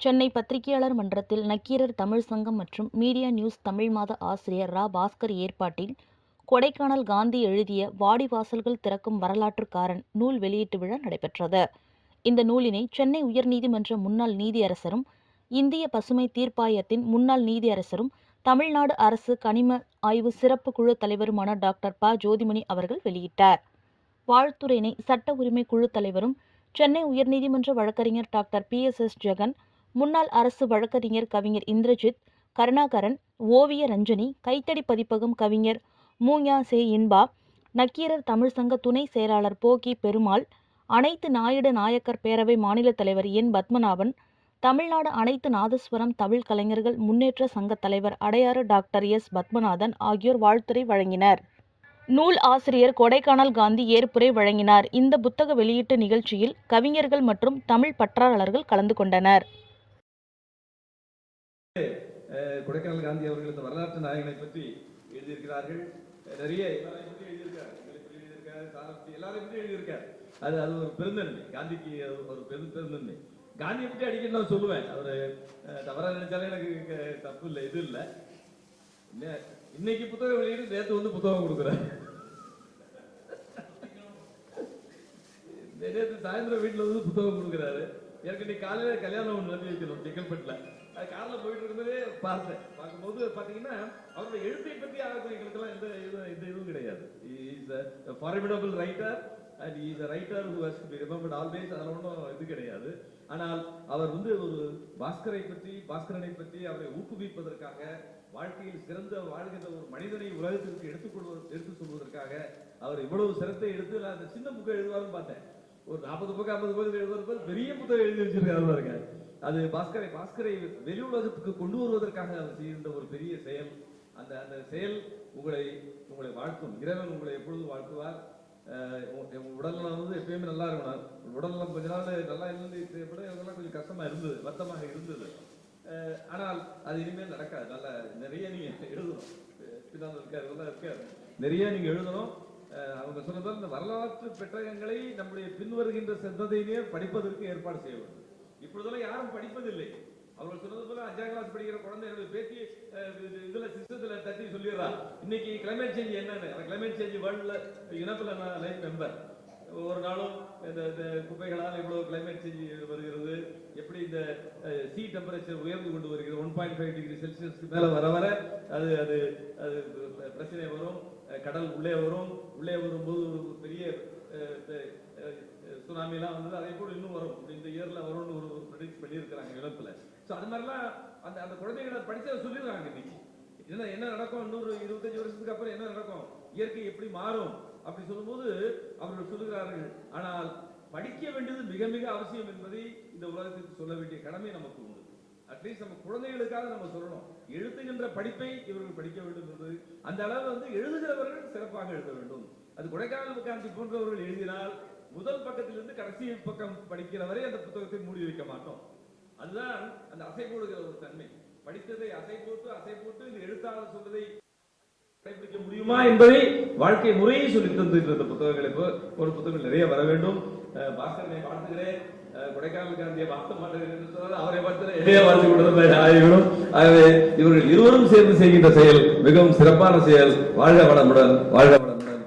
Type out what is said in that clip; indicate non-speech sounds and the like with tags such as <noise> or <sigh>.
சென்னை பத்திரிகையாளர் மன்றத்தில் நக்கீரர் தமிழ் சங்கம் மற்றும் மீடியா நியூஸ் தமிழ் மாத ஆசிரியர் ரா. பாஸ்கர் ஏற்பாட்டில் கொடைக்கானல் காந்தி எழுதிய வாடிவாசல்கள் திறக்கும் வரலாற்றுக்காரன் நூல் வெளியீட்டு விழா நடைபெற்றது. இந்த நூலினை சென்னை உயர்நீதிமன்ற முன்னாள் நீதியரசரும் இந்திய பசுமை தீர்ப்பாயத்தின் முன்னாள் நீதியரசரும் தமிழ்நாடு அரசு கனிம ஆய்வு சிறப்பு குழு தலைவருமான டாக்டர் ப. ஜோதிமணி அவர்கள் வெளியிட்டார். வாழ்த்துரையினை சட்ட உரிமை குழு தலைவரும் சென்னை உயர்நீதிமன்ற வழக்கறிஞர் doctor P. S. S. Jagan முன்னாள் அரசு வழக்கறிஞர் கவிஞர் இந்திரஜித் கருணாகரன் ஓவிய ரஞ்சனி கைத்தடி பதிப்பகம் கவிஞர் மூஞா சே இன்பா நக்கீரர் தமிழ் சங்க துணை செயலாளர் போகி பெருமாள் அனைத்து நாயுட நாயக்கர் பேரவை மாநில தலைவர் என் பத்மநாபன் தமிழ்நாடு அனைத்து நாதஸ்வரம் தமிழ் கலைஞர்கள் முன்னேற்ற சங்க தலைவர் அடையாறு டாக்டர் எஸ் பத்மநாதன் ஆகியோர் வாழ்த்துரை வழங்கினர். நூல் ஆசிரியர் கொடைக்கானல் காந்தி ஏற்புரை வழங்கினார். இந்த புத்தக வெளியீட்டு நிகழ்ச்சியில் கவிஞர்கள் மற்றும் தமிழ் பற்றாளர்கள் கலந்து கொண்டனர். கொடைக்கானல் காந்தி அவர்கள் இந்த வரலாற்று நாயகனை பற்றி எழுதியிருக்கிறார்கள். நிறைய எல்லாரையும் பற்றி எழுதியிருக்காரு. அது அது ஒரு பெருந்தன்மை. காந்திக்கு அது ஒரு பெரும் பெருந்தன்மை. காந்தியை பற்றி அடிக்கடி நான் சொல்லுவேன். அவர் தவறா நினைச்சாலே எனக்கு தப்பு இல்லை இது இல்லை. இன்னைக்கு புத்தகம் வெளியிட்டு நேற்று வந்து புத்தகம் கொடுக்குறாரு. <laughs> நேற்று சாயந்தரம் வீட்டுல வந்து புத்தகம் கொடுக்குறாரு. எனக்கு இன்னைக்கு காலையில கல்யாணம் ஒன்று வந்து வைக்கணும் செங்கல்பட்டுல அது கார்ல போயிட்டு இருக்கும்போதே பார்த்தேன். பார்க்கும்போது பார்த்தீங்கன்னா அவருடைய எழுத்தை பற்றி யாருக்கும் எங்களுக்கெல்லாம் எந்த இது எந்த இதுவும் கிடையாது. Is a formidable writer and is a writer who has be remembered always அதில் ஒன்றும் இது கிடையாது. ஆனால் அவர் வந்து ஒரு பாஸ்கரை பற்றி பாஸ்கரனை பற்றி அவரை ஊக்குவிப்பதற்காக வாழ்க்கையில் சிறந்த வாழ்கின்ற ஒரு மனிதனை உலகத்திற்கு எடுத்துக்கொள்வது எடுத்து சொல்வதற்காக அவர் இவ்வளவு சிரத்தை எடுத்து நான் அந்த சின்ன புக்கை எழுதுவாருன்னு பார்த்தேன். ஒரு நாற்பது பக்கம் ஐம்பது பக்கம் எழுதுவது பெரிய புத்தகம் எழுதி வச்சிருக்காரு பாருங்க. அது பாஸ்கரை பாஸ்கரை வெளி உலகத்துக்கு கொண்டு வருவதற்காக அவர் செய்கின்ற ஒரு பெரிய செயல். அந்த அந்த செயல் உங்களை உங்களை வாழ்த்தும். இறைவன் உங்களை எப்பொழுதும் வாழ்த்துவார். அஹ் உடல்நலம் வந்து எப்பயுமே நல்லா இருக்கணும். உடல்நலம் கொஞ்ச நாள் நல்லா இருந்து கூட இதெல்லாம் கொஞ்சம் கஷ்டமா இருந்தது வருத்தமாக இருந்தது. ஆனால் அது இனிமேல் நடக்காது. நல்லா நிறைய நீங்க எழுதணும். பிதாந்தம் இருக்காரு இதெல்லாம் இருக்காரு. நிறைய நீங்க எழுதணும். அவங்க சொன்னதால் இந்த வரலாற்று பெட்டகங்களை நம்முடைய பின்வருகின்ற சந்ததியினர் படிப்பதற்கு ஏற்பாடு செய்ய வேண்டும். இப்பொழுதெல்லாம் யாரும் படிப்பதில்லை. அவர்கள் சொன்னது போல அஞ்சாம் கிளாஸ் படிக்கிற குழந்தை என்னுடைய பேத்தி இதுல சிஸ்டத்துல தட்டி சொல்லிடுறா. இன்னைக்கு கிளைமேட் சேஞ்ச் என்னன்னு. கிளைமேட் சேஞ்ச் வேர்ல்ட்ல இனத்துல நான் லைஃப் மெம்பர் ஒரு நாளும் இந்த இந்த குப்பைகளால் இவ்வளவு கிளைமேட் சேஞ்ச் வருகிறது. எப்படி இந்த சி டெம்பரேச்சர் உயர்ந்து கொண்டு வருகிறது? ஒன் பாயிண்ட் ஃபைவ் டிகிரி செல்சியஸ்க்கு மேலே வர வர அது அது அது பிரச்சனை வரும். கடல் உள்ளே வரும். உள்ளே வரும்போது ஒரு பெரிய சுனாமிலாம் வந்தது அதே கூட இன்னும் வரும். இந்த இயர்ல வரும்னு ஒரு ப்ரெடிக்ட் பண்ணியிருக்கிறாங்க இழப்புல. ஸோ அது மாதிரிலாம் அந்த அந்த குழந்தைகளை படிச்சதை சொல்லிடுறாங்க இன்னைக்கு. என்ன என்ன நடக்கும்? இன்னொரு இருபத்தஞ்சு வருஷத்துக்கு அப்புறம் என்ன நடக்கும்? இயற்கை எப்படி மாறும்? அப்படி சொல்லும்போது அவர்கள் சொல்லுகிறார்கள் ஆனால் படிக்க வேண்டியது மிக மிக அவசியம் என்பதை இந்த உலகத்திற்கு சொல்ல வேண்டிய கடமை நமக்கு உண்டு. அட்லீஸ்ட் நம்ம குழந்தைகளுக்காக நம்ம சொல்லணும். எழுத்துகின்ற படிப்பை இவர்கள் படிக்க வேண்டும் என்பது அந்த அளவு வந்து எழுதுகிறவர்கள் சிறப்பாக எழுத வேண்டும். அது கொடைக்கானல் காந்தி போன்றவர்கள் எழுதினால் முதல் பக்கத்திலிருந்து கடைசி பக்கம் படிக்கிற வரை அந்த புத்தகத்தை மூடி வைக்க மாட்டோம். அதுதான் அந்த அசை போடுகிற ஒரு தன்மை. படித்ததை அசை போட்டு அசை போட்டு இந்த எழுத்தாளர் சொல்வதை கடைபிடிக்க முடியுமா என்பதை வாழ்க்கை முறையை சொல்லி தந்துட்டு இருந்த புத்தகங்கள் இப்போ ஒரு புத்தகம் நிறைய வர வேண்டும். அஹ் பாஸ்கரனை வாழ்த்துகிறேன். கொடைக்கானல் காந்தியை வாழ்த்த மாட்டேன் அவரை பார்த்து என்னைய வாழ்த்து கொடுத்த ஆகிவிடும். ஆகவே இவர்கள் இருவரும் சேர்ந்து செய்கின்ற செயல் மிகவும் சிறப்பான செயல். வாழ்க வளமுடன் வாழ்க வளமுடன்.